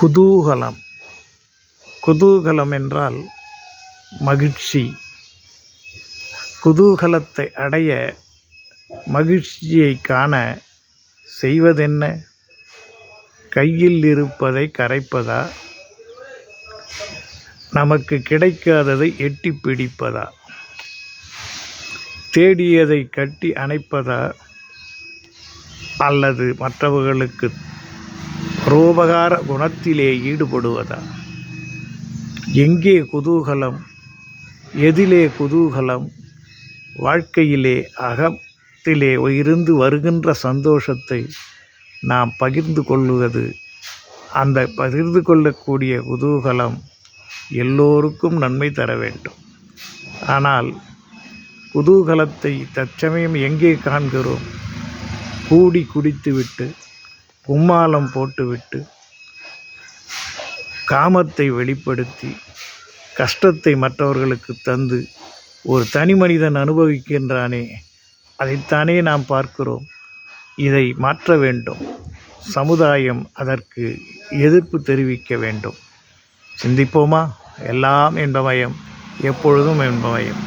குதூகலம். குதூகலம் என்றால் மகிழ்ச்சி. குதூகலத்தை அடைய மகிழ்ச்சியை காண செய்வதென்ன? கையில் இருப்பதை கரைப்பதா? நமக்கு கிடைக்காததை எட்டி பிடிப்பதா? தேடியதை கட்டி அணைப்பதா? அல்லது மற்றவர்களுக்கு பரோபகார குணத்திலே ஈடுபடுவதா எங்கே குதூகலம் எதிலே குதூகலம் வாழ்க்கையிலே அகத்திலே இருந்து வருகின்ற சந்தோஷத்தை நாம் பகிர்ந்து கொள்வது அந்த பகிர்ந்து கொள்ளக்கூடிய குதூகலம் எல்லோருக்கும் நன்மை தர வேண்டும் ஆனால் குதூகலத்தை தற்சமயம் எங்கே காண்கிறோம் கூடி குடித்துவிட்டு கும்மாளம் போட்டுவிட்டு காமத்தை வெளிப்படுத்தி கஷ்டத்தை மற்றவர்களுக்கு தந்து ஒரு தனி மனிதன் அனுபவிக்கின்றானே அதைத்தானே நாம் பார்க்கிறோம். இதை மாற்ற வேண்டும். சமுதாயம் அதற்கு எதிர்ப்பு தெரிவிக்க வேண்டும். சிந்திப்போமா? எல்லாம் என்பமயம் எப்பொழுதும் என்பமயம்